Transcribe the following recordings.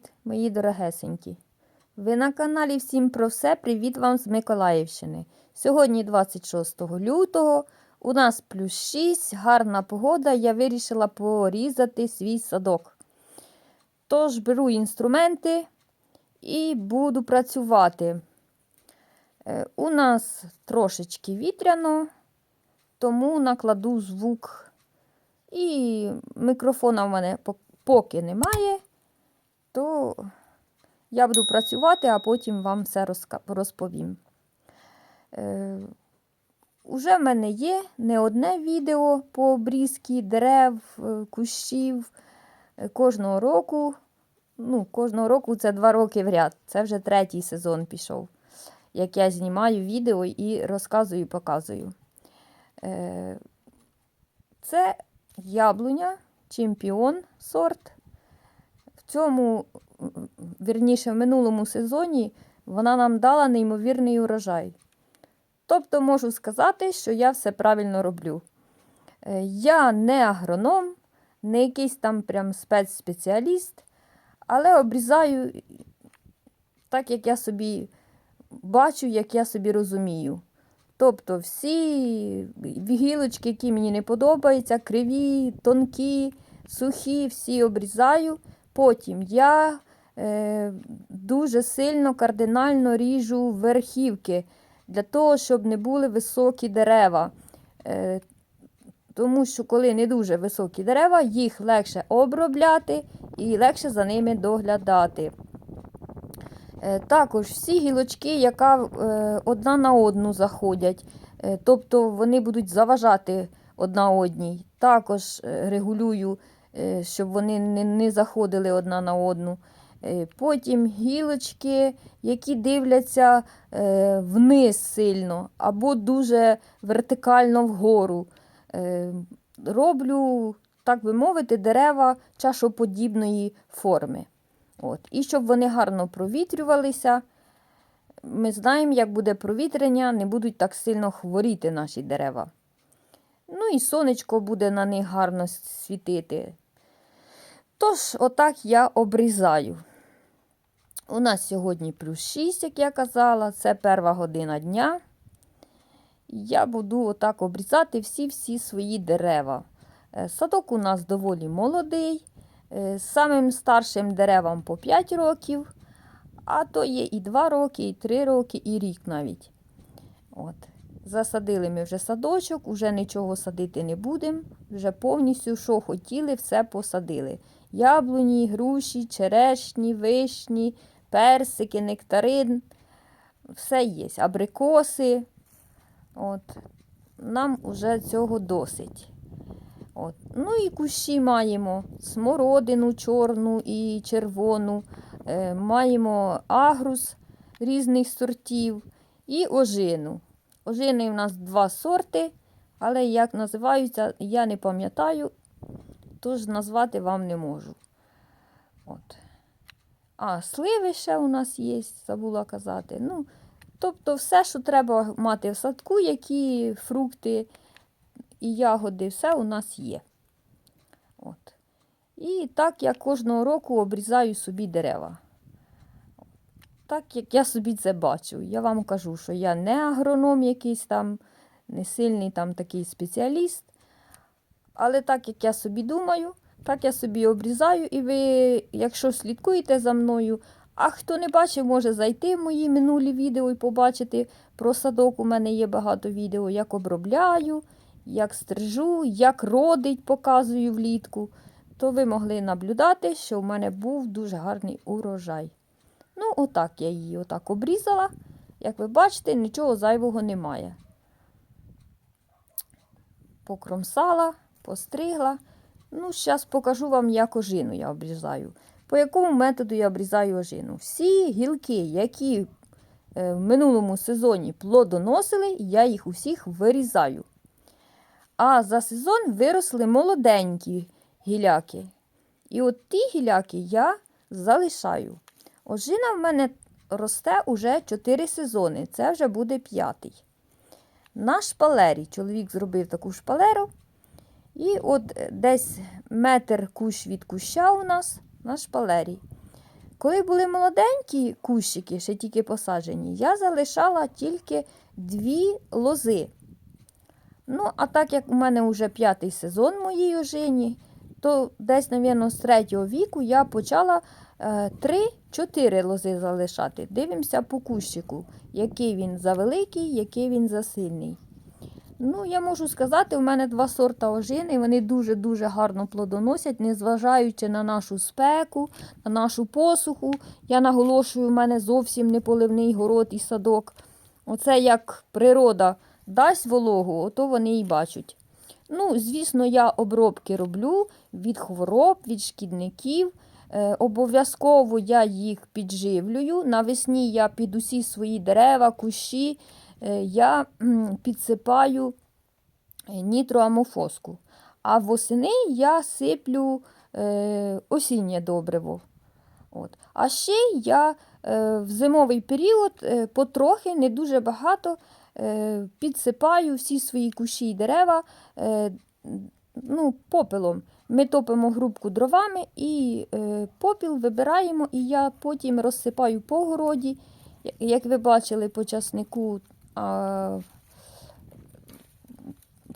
Привіт, мої дорогесенькі! Ви на каналі Всім про все. Привіт вам з Миколаївщини. Сьогодні 26 лютого. У нас плюс 6, гарна погода. Я вирішила порізати свій садок. Тож беру інструменти і буду працювати. Е, У нас трошечки вітряно, тому накладу звук. І мікрофона в мене поки немає то я буду працювати, а потім вам все розповім. Е, уже в мене є не одне відео по обрізці дерев, е, кущів. Е, Кожного року, ну, кожного року це два роки в ряд. Це вже третій сезон пішов, як я знімаю відео і розказую, показую. Е, це яблуня, чемпіон сорт. Цьому, вірніше, в минулому сезоні вона нам дала неймовірний урожай. Тобто можу сказати, що я все правильно роблю. Е, Я не агроном, не якийсь там прям спецспеціаліст, але обрізаю так, як я собі бачу, як я собі розумію. Тобто всі гілочки, які мені не подобаються, криві, тонкі, сухі, всі обрізаю. Потім я е, дуже сильно кардинально ріжу верхівки для того, щоб не були високі дерева. Е, тому що коли не дуже високі дерева, їх легше обробляти і легше за ними доглядати. Е, Також всі гілочки, яка е, одна на одну заходять, е, тобто вони будуть заважати одна одній. Також регулюю, щоб вони не, заходили одна на одну. Е, Потім гілочки, які дивляться е, вниз сильно або дуже вертикально вгору. Е, Роблю, так би мовити, дерева чашоподібної форми. От. І щоб вони гарно провітрювалися. Ми знаємо, як буде провітрення, не будуть так сильно хворіти наші дерева. Ну і сонечко буде на них гарно світити. Тож, отак я обрізаю. У нас сьогодні плюс 6, як я казала, це перша година дня. Я буду отак обрізати всі-всі свої дерева. Е, Садок у нас доволі молодий. Е, Самим старшим деревам по 5 років, а то є і 2 роки, і 3 роки, і рік навіть. От. Засадили ми вже садочок, вже нічого садити не будемо. Вже повністю, що хотіли, все посадили. Яблуні, груші, черешні, вишні, персики, нектарин. Все є. Абрикоси. От. Нам вже цього досить. От. Ну і кущі маємо смородину чорну і червону, е, маємо агрус різних сортів і ожину. Ожини у нас два сорти, але як називаються, я не пам'ятаю, тож назвати вам не можу. От. А, сливи ще у нас є, забула казати. Ну, тобто все, що треба мати в садку, які фрукти і ягоди, все у нас є. От. І так я кожного року обрізаю собі дерева. Так як я собі це бачу. Я вам кажу, що я не агроном якийсь там, не сильний там такий спеціаліст. Але так як я собі думаю, так я собі обрізаю, і ви, якщо слідкуєте за мною, а хто не бачив, може зайти в мої минулі відео і побачити про садок. У мене є багато відео, як обробляю, як стрижу, як родить, показую влітку. То ви могли наблюдати, що в мене був дуже гарний урожай. Ну, отак я її отак обрізала. Як ви бачите, нічого зайвого немає. Покромсала, постригла. Ну, зараз покажу вам, як ожину я обрізаю. По якому методу я обрізаю ожину? Всі гілки, які е, в минулому сезоні плодоносили, я їх усіх вирізаю. А за сезон виросли молоденькі гіляки. І от ті гіляки я залишаю. Ожина в мене росте уже 4 сезони, це вже буде п'ятий. На шпалері чоловік зробив таку шпалеру. І от десь метр кущ від куща у нас на шпалері. Коли були молоденькі кущики, ще тільки посаджені, я залишала тільки дві лози. Ну, а так як у мене вже п'ятий сезон моїй ожині, то десь, мабуть, з третього віку я почала 3-4 лози залишати. Дивимося по кущику, який він завеликий, який він засильний. Ну, я можу сказати, у мене два сорта ожини, вони дуже-дуже гарно плодоносять, незважаючи на нашу спеку, на нашу посуху. Я наголошую, у мене зовсім не поливний город і садок. Оце як природа дасть вологу, ото вони і бачать. Ну, звісно, я обробки роблю від хвороб, від шкідників. Е, обов'язково я їх підживлюю. Навесні я під усі свої дерева, кущі е, я підсипаю е, нітроамофоску. А восени я сиплю осіннє добриво. От. А ще я в зимовий період потрохи, не дуже багато, підсипаю всі свої кущі і дерева ну, попелом. Ми топимо грубку дровами і е, попіл вибираємо, і я потім розсипаю по городі. Як ви бачили по часнику, а,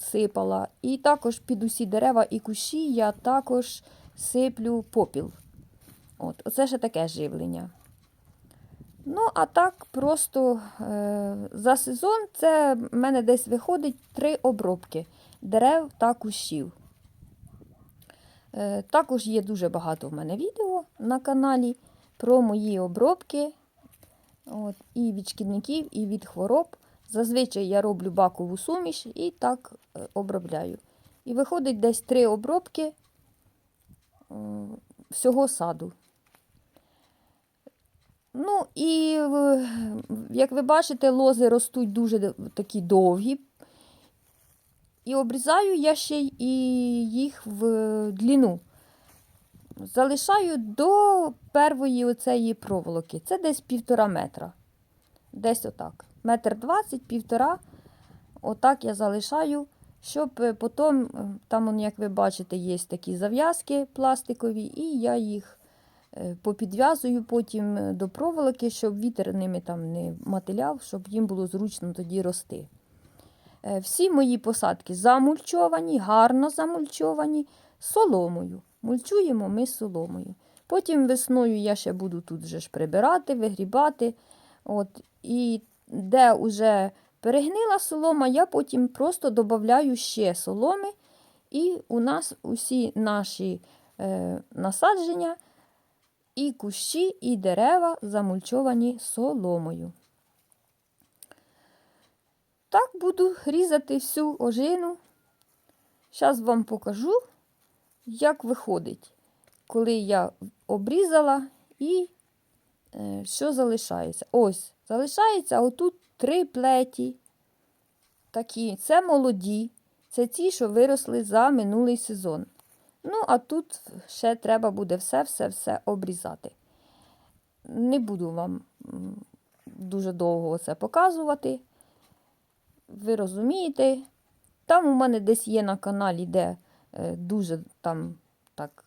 сипала. І також під усі дерева і кущі я також сиплю попіл. От, оце ще таке живлення. Ну, а так, просто е, за сезон це в мене десь виходить три обробки дерев та кущів. Е, також є дуже багато в мене відео на каналі про мої обробки от, і від шкідників, і від хвороб. Зазвичай я роблю бакову суміш і так е, обробляю. І виходить десь три обробки е, всього саду. Ну і як ви бачите, лози ростуть дуже такі довгі. І обрізаю я ще і їх в длину. Залишаю до первої оцеї проволоки. Це десь півтора метра. Десь отак. Метр двадцять, півтора. Отак я залишаю, щоб е, потім, е, там, як ви бачите, є такі зав'язки пластикові, і я їх е, попідв'язую потім е, до проволоки, щоб вітер ними там не мотиляв, щоб їм було зручно тоді рости. Е, Всі мої посадки замульчовані, гарно замульчовані соломою. Мульчуємо ми соломою. Потім весною я ще буду тут вже ж прибирати, вигрібати. От, і де вже перегнила солома, я потім просто додаю ще соломи. І у нас усі наші е, насадження, і кущі, і дерева замульчовані соломою. Так буду різати всю ожину. Зараз вам покажу, як виходить, коли я обрізала і е, що залишається. Ось, залишається отут три плеті. Такі, це молоді, це ті, що виросли за минулий сезон. Ну, а тут ще треба буде все-все-все обрізати. Не буду вам дуже довго це показувати. Ви розумієте, там у мене десь є на каналі, де е, дуже там так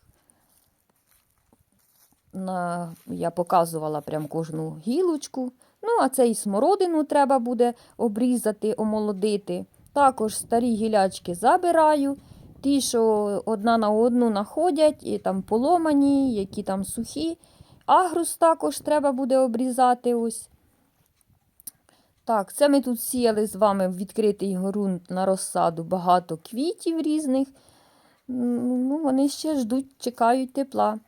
на, я показувала прям кожну гілочку. Ну, а це і смородину треба буде обрізати, омолодити. Також старі гілячки забираю. Ті, що одна на одну находять, і там поломані, які там сухі. Агрус також треба буде обрізати ось. Так, це ми тут сіяли з вами в відкритий ґрунт на розсаду багато квітів різних. Ну, вони ще ждуть, чекають тепла.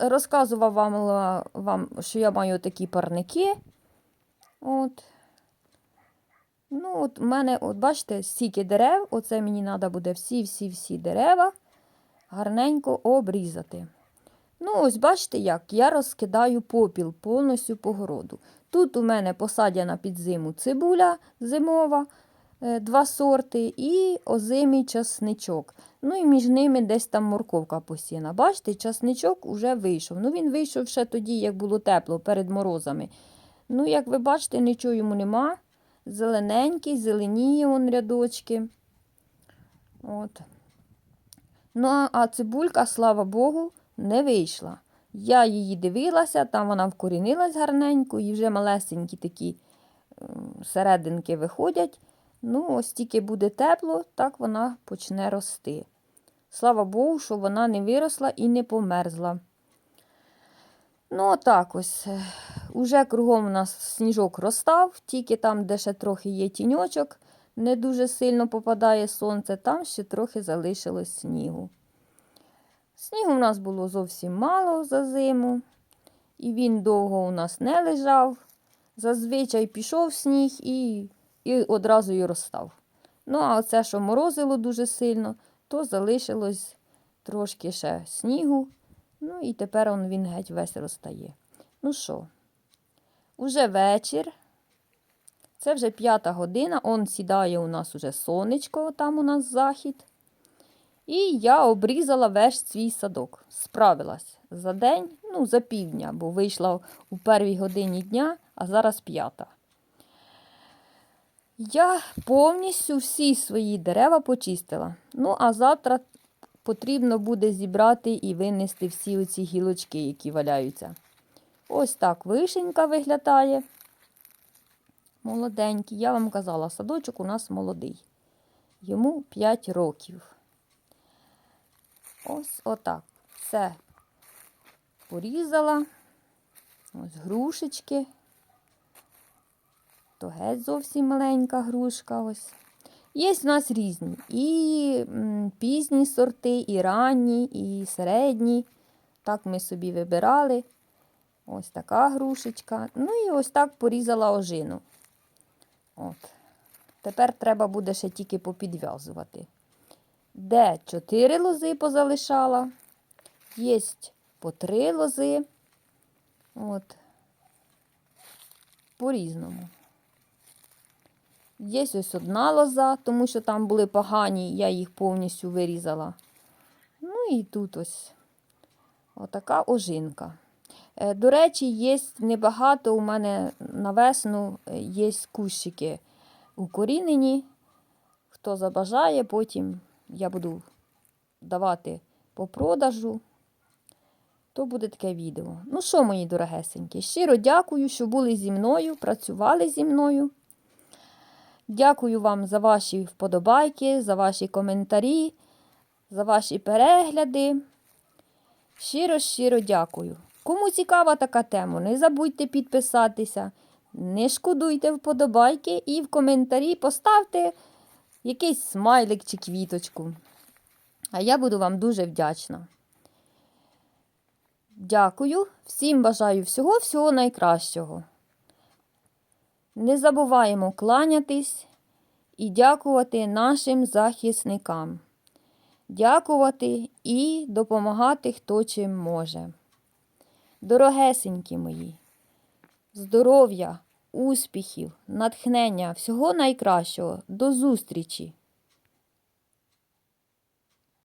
Розказував вам, вам, що я маю такі парники. От. Ну, от у мене, от бачите, стільки дерев, оце мені треба буде всі-всі-всі дерева гарненько обрізати. Ну, ось бачите, як я розкидаю попіл повністю по городу. Тут у мене посадяна під зиму цибуля зимова, е, два сорти, і озимий часничок. Ну і між ними десь там морковка посіяна. Бачите, часничок уже вийшов. Ну, він вийшов ще тоді, як було тепло, перед морозами. Ну, як ви бачите, нічого йому нема. Зелененький, зеленіє он рядочки. От. Ну, а цибулька, слава Богу, не вийшла. Я її дивилася, там вона вкорінилась гарненько, і вже малесенькі такі серединки виходять. Ну, ось тільки буде тепло, так вона почне рости. Слава Богу, що вона не виросла і не померзла. Ну, отак ось. Уже кругом у нас сніжок розстав, тільки там, де ще трохи є тіньочок, не дуже сильно попадає сонце, там ще трохи залишилось снігу. Снігу у нас було зовсім мало за зиму, і він довго у нас не лежав. Зазвичай пішов сніг і, і одразу й розстав. Ну, а оце, що морозило дуже сильно, то залишилось трошки ще снігу. Ну і тепер он він геть весь розтає. Ну що, уже вечір. Це вже п'ята година. Он сідає у нас уже сонечко, там у нас захід. І я обрізала весь свій садок. Справилась за день, ну, за півдня, бо вийшла у первій годині дня, а зараз п'ята. Я повністю всі свої дерева почистила. Ну, а завтра потрібно буде зібрати і винести всі оці гілочки, які валяються. Ось так вишенька виглядає. Молоденький. Я вам казала, садочок у нас молодий. Йому 5 років. Ось отак. Все порізала. Ось грушечки. То геть зовсім маленька грушка. ось. Є в нас різні. І пізні сорти, і ранні, і середні. Так ми собі вибирали. Ось така грушечка. Ну і ось так порізала ожину. От. Тепер треба буде ще тільки попідв'язувати. Де чотири лози позалишала, є по три лози. От. По-різному. Є ось одна лоза, тому що там були погані, я їх повністю вирізала. Ну і тут ось отака ожинка. Е, До речі, є небагато у мене на весну є кущики укорінені. Хто забажає, потім я буду давати по продажу, то буде таке відео. Ну що, мої дорогесенькі, щиро дякую, що були зі мною, працювали зі мною. Дякую вам за ваші вподобайки, за ваші коментарі, за ваші перегляди. Щиро, щиро дякую. Кому цікава така тема, не забудьте підписатися, не шкодуйте вподобайки і в коментарі поставте якийсь смайлик чи квіточку. А я буду вам дуже вдячна. Дякую, всім бажаю всього-всього найкращого. Не забуваємо кланятись і дякувати нашим захисникам. Дякувати і допомагати хто чим може. Дорогесенькі мої, здоров'я, успіхів, натхнення, всього найкращого. До зустрічі!